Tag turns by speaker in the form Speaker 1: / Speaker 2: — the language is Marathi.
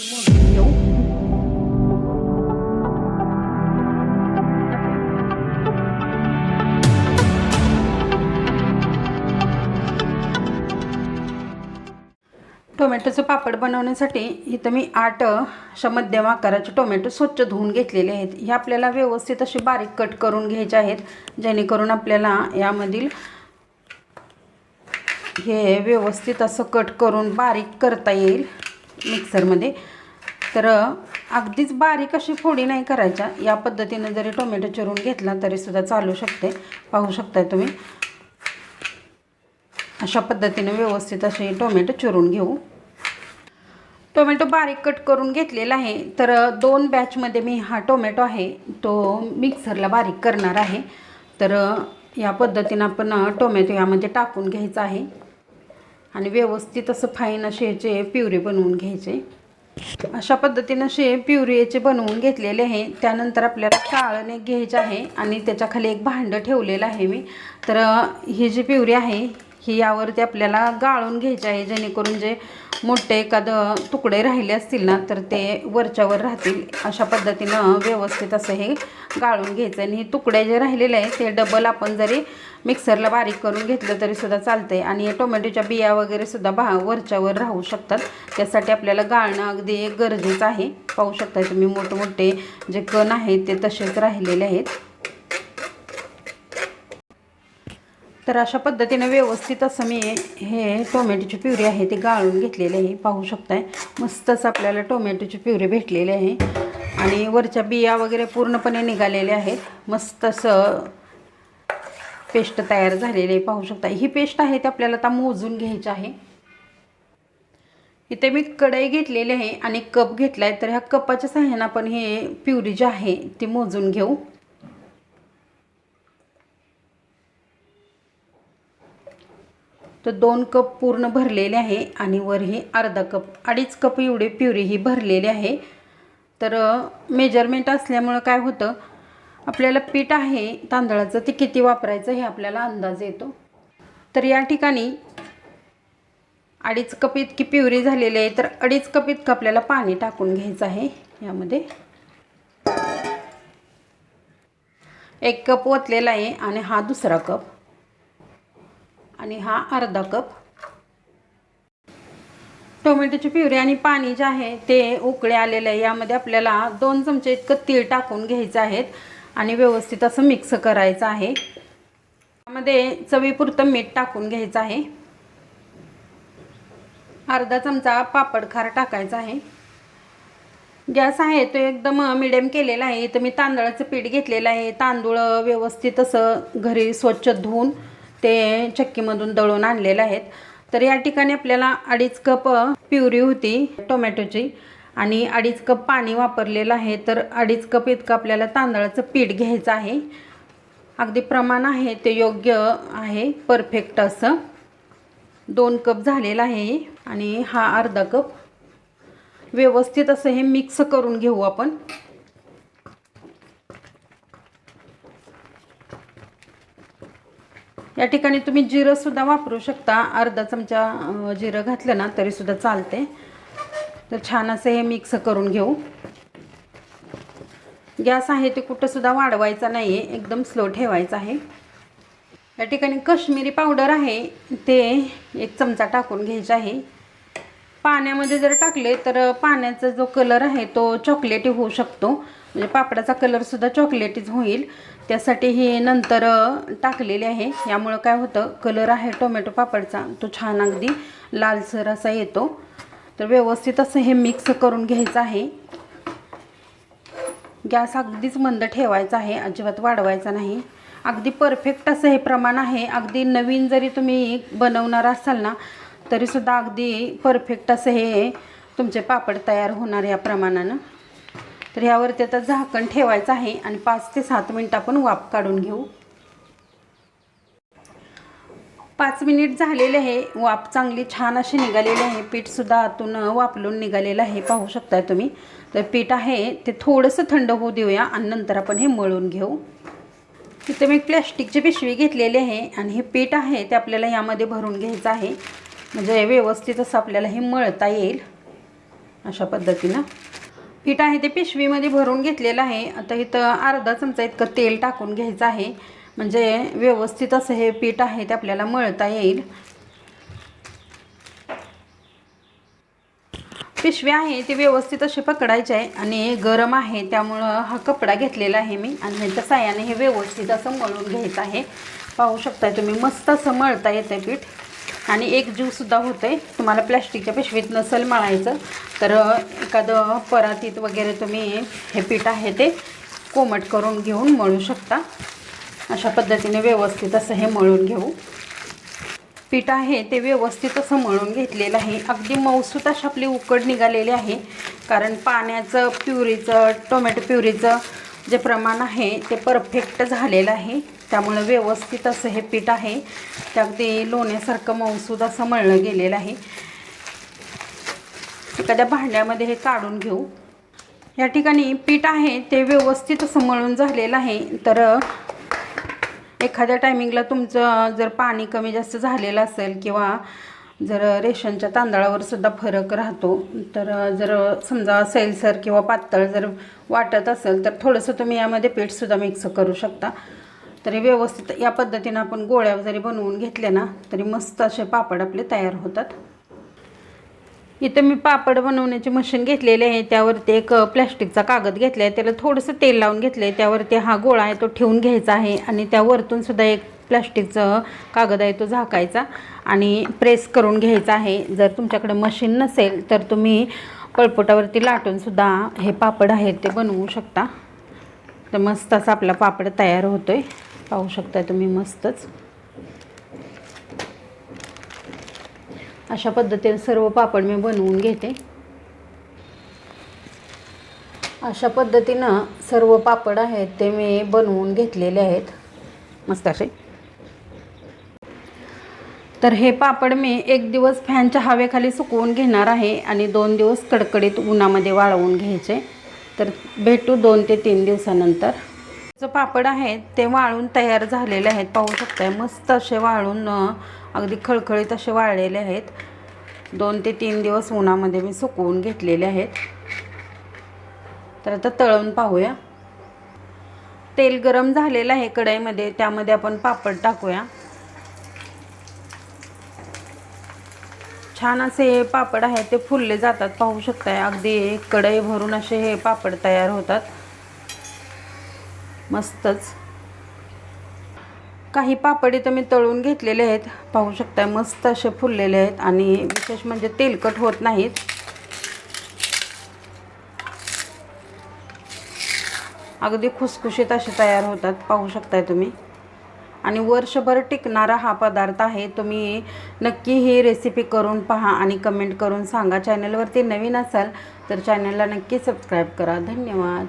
Speaker 1: मोजून घेऊ टोमॅटोचं पापड बनवण्यासाठी इथं मी आठ अशा मध्यम आकाराचे टोमॅटो स्वच्छ धुवून घेतलेले आहेत. हे आपल्याला व्यवस्थित असे बारीक कट करून घ्यायचे आहेत. जेणेकरून आपल्याला यामधील हे व्यवस्थित असं कट करून बारीक करता येईल. मिक्सरमध्ये. तर अगदीच बारीक अशी फोडी नाही करायच्या. या पद्धतीनं जरी टोमॅटो चिरून घेतला तरीसुद्धा चालू शकते. पाहू शकताय तुम्ही. अशा पद्धतीने व्यवस्थित असे टोमॅटो चिरून घेऊ. टोमॅटो बारीक कट करून घेतलेला आहे. तर दोन बॅचमध्ये मी हा टोमॅटो आहे. तो मिक्सरला बारीक करणार आहे. तर या पद्धतीनं आपण टोमॅटो यामध्ये टाकून घ्यायचा आहे. आणि व्यवस्थित असं फाईन असे ह्याचे प्युरे बनवून घ्यायचे. अशा पद्धतीनं असे प्युरी याचे बनवून घेतलेले आहे. त्यानंतर आपल्याला चाळणे घ्यायचे आहे आणि त्याच्याखाली एक भांडं ठेवलेलं आहे मी. तर ही जी प्युरी आहे ही यावरती आपल्याला गाळून घ्यायची आहे जेणेकरून जे मोठे एखादं तुकडे राहिले असतील ना तर ते वरच्यावर राहतील. अशा पद्धतीनं व्यवस्थित असं हे गाळून घ्यायचं. आणि हे तुकडे जे राहिलेले आहे ते डबल आपण जरी मिक्सरला बारीक करून घेतलं तरीसुद्धा चालतं आहे आणि टोमॅटोच्या बिया वगैरे सुद्धा बा वरच्यावर राहू शकतात. त्यासाठी आपल्याला गाळणं अगदी गरजेचं आहे. पाहू शकता तुम्ही मोठमोठे जे कण आहेत ते तसेच राहिलेले आहेत. तर अशा पद्धतीने व्यवस्थित असं मी हे टोमॅटोची प्युरी आहे ती गाळून घेतलेली आहे. पाहू शकताय. मस्तच आपल्याला टोमॅटोची प्युरी भेटलेली आहे. आणि वरच्या बिया वगैरे पूर्णपणे निघालेल्या आहेत. मस्त असं पेस्ट तयार झालेली आहे. पाहू शकता ही पेस्ट आहे ती आपल्याला आता मोजून घ्यायची आहे. इथे मी कढई घेतलेली आहे आणि कप घेतला आहे तर ह्या कपाच्या सहाय्यानं आपण हे प्युरी जी आहे ती मोजून घेऊ. तर दोन कप पूर्ण भरलेले आहे आणि वरही अर्धा कप अडीच कप एवढे प्युरी ही भरलेली आहे. तर मेजरमेंट असल्यामुळं काय होतं आपल्याला पीठ आहे तांदळाचं ते किती वापरायचं हे आपल्याला अंदाज येतो. तर या ठिकाणी अडीच कप इतकी प्युरी झालेली आहे तर अडीच कप इतकं आपल्याला पाणी टाकून घ्यायचं आहे यामध्ये. एक कप ओतलेला आहे आणि हा दुसरा कप. आणि हा अर्धा कप. टोमॅटोची प्युरी आणि पाणी जे आहे ते उकळे आलेलं आहे. यामध्ये आपल्याला दोन चमचे इतकं तीळ टाकून घ्यायचं आहेत आणि व्यवस्थित असं मिक्स करायचं आहे. त्यामध्ये चवीपुरतं मीठ टाकून घ्यायचं आहे. अर्धा चमचा पापड खार टाकायचा आहे. गॅस आहे तो एकदम मिडियम केलेला आहे. इथं मी तांदळाचं पीठ घेतलेलं आहे. तांदूळ व्यवस्थित असं घरी स्वच्छ धुवून ते चक्कीमधून दळून आणलेले आहेत. तर या ठिकाणी आपल्याला अडीच कप प्युरी होती टोमॅटोची. आणि अडीच कप पाणी वापरलेलं आहे. तर अडीच कप इतकं आपल्याला तांदळाचं पीठ घ्यायचं आहे. अगदी प्रमाण आहे ते योग्य आहे परफेक्ट असं. दोन कप झालेलं आहे आणि हा अर्धा कप. व्यवस्थित असं हे मिक्स करून घेऊ आपण. या ठिकाणी तुम्ही जिरंसुद्धा वापरू शकता. अर्धा चमचा जिरं घातलं ना तरीसुद्धा चालते. तर छान असं हे मिक्स करून घेऊ. गॅस आहे ते कुठंसुद्धा वाढवायचा नाही आहे एकदम स्लो ठेवायचा आहे. या ठिकाणी कश्मीरी पावडर आहे ते एक चमचा टाकून घ्यायचा आहे. पाण्यामध्ये जर टाकले तर पाण्याचा जो कलर आहे तो चॉकलेटी होऊ शकतो. म्हणजे पापडाचा कलरसुद्धा चॉकलेटीच होईल. त्यासाठी हे नंतर टाकलेले आहे. यामुळं काय होतं कलर आहे टोमॅटो पापडचा. तो छान अगदी लालसर असा येतो. तर व्यवस्थित असं हे मिक्स करून घ्यायचं आहे. गॅस अगदीच मंद ठेवायचा आहे. अजिबात वाढवायचा नाही. अगदी परफेक्ट असं हे प्रमाण आहे. अगदी नवीन जरी तुम्ही बनवणार असाल ना तरीसुद्धा अगदी परफेक्ट असं हे तुमचे पापड तयार होणार या प्रमाणानं. तर ह्यावरती आता झाकण ठेवायचं आहे आणि पाच ते सात मिनिट आपण वाफ काढून घेऊ. पाच मिनिट झालेले आहे. वाफ चांगली छान अशी निघालेली आहे. पीठसुद्धा आतून वापलून निघालेलं आहे. पाहू शकताय तुम्ही. तर पीठ आहे ते थोडंसं थंड होऊ देऊया आणि नंतर आपण हे मळून घेऊ. तिथे मी प्लॅस्टिकची पिशवी घेतलेली आहे आणि हे पीठ आहे ते आपल्याला यामध्ये भरून घ्यायचं आहे. म्हणजे व्यवस्थित असं आपल्याला हे मळता येईल. अशा पद्धतीनं. पीठ आहे ते पिशवीमध्ये भरून घेतलेलं आहे. आता इथं अर्धा चमचा इतकं तेल टाकून घ्यायचं आहे. म्हणजे व्यवस्थित असं हे पीठ आहे ते आपल्याला मळता येईल. पिशवी आहे ती व्यवस्थित अशी पकडायची आहे आणि गरम आहे त्यामुळं हा कपडा घेतलेला आहे मी. आणि ह्याच्या साह्याने हे व्यवस्थित असं मळून घ्यायचं आहे. पाहू शकताय तुम्ही मस्त असं मळता येतं पीठ. आणि एक जीवसुद्धा होतं आहे तुम्हाला प्लॅस्टिकच्या पिशवीत नसेल मळायचं तर एखादं परातीत वगैरे तुम्ही हे पीठ आहे ते कोमट करून घेऊन मळू शकता. अशा पद्धतीने व्यवस्थित असं हे मळून घेऊ. पीठ आहे ते व्यवस्थित असं मळून घेतलेलं आहे. अगदी मऊसूत अशी आपली उकड निघालेली आहे कारण पाण्याचं प्युरीचं टोमॅटो प्युरीचं जे प्रमाण आहे ते परफेक्ट झालेलं आहे. त्यामुळे व्यवस्थित असं हे पीठ आहे. ते अगदी लोण्यासारखं मौसूद असं मळलं गेलेलं आहे. एखाद्या भांड्यामध्ये हे काढून घेऊ. या ठिकाणी पीठ आहे ते व्यवस्थित असं मळून झालेलं आहे. तर एखाद्या टायमिंगला तुमचं जर पाणी कमी जास्त झालेलं असेल किंवा जर रेशनच्या तांदळावर सुद्धा फरक राहतो तर जर समजा सैलसर किंवा पातळ जर वाटत असेल तर थोडंसं तुम्ही यामध्ये पीठसुद्धा मिक्स करू शकता. तरी व्यवस्थित या पद्धतीनं आपण गोळ्या जरी बनवून घेतल्या ना तरी मस्त असे पापड आपले तयार होतात. इथं मी पापड बनवण्याची मशीन घेतलेली आहे. त्यावरती एक प्लॅस्टिकचा कागद घेतला आहे त्याला थोडंसं तेल लावून घेतलं आहे त्यावरती हा गोळा आहे तो ठेवून घ्यायचा आहे. आणि त्यावरतून सुद्धा एक प्लॅस्टिकचं कागद आहे तो झाकायचा. आणि प्रेस करून घ्यायचा आहे. जर तुमच्याकडे मशीन नसेल तर तुम्ही पळपोटावरती लाटूनसुद्धा हे पापड आहेत ते बनवू शकता. तर मस्त असा आपला पापड तयार होतो आहे पाहू शकता तुम्ही मस्तच. अशा पद्धतीने सर्व पापड मी बनवून घेते. अशा पद्धतीनं सर्व पापड आहेत ते मी बनवून घेतलेले आहेत. मस्त असे. तर हे पापड मी एक दिवस फॅनच्या हवेखाली सुकवून घेणार आहे आणि दोन दिवस कडकडीत उन्हामध्ये वाळवून घ्यायचे. तर भेटू दोन ते तीन दिवसानंतर. जो पापड आहे ते वाळून तयार झालेले आहेत. पाहू शकताय मस्त असे वाळून अगदी खळखळीत असे वाळलेले आहेत. दोन ते तीन दिवस उन्हामध्ये मी सुकवून घेतलेले आहेत. तर आता तळून पाहूया. तेल गरम झालेलं आहे कढईमध्ये त्यामध्ये आपण पापड टाकूया. छान असे हे पापड आहेत ते फुलले जातात पाहू शकताय. अगदी कढई भरून असे हे पापड तयार होतात. मस्तच. काही पापड इथं मी तळून घेतलेले आहेत पाहू शकताय मस्त असे फुललेले आहेत आणि विशेष म्हणजे तेलकट होत नाहीत. अगदी खुसखुशीत असे तयार होतात पाहू शकताय तुम्ही. आणि वर्षभर टिकणारा हा पदार्थ आहे तुम्ही नक्की ही रेसिपी करून पहा आणि कमेंट करून सांगा. चॅनलवरती नवीन असाल तर चॅनलला नक्की सबस्क्राईब करा. धन्यवाद.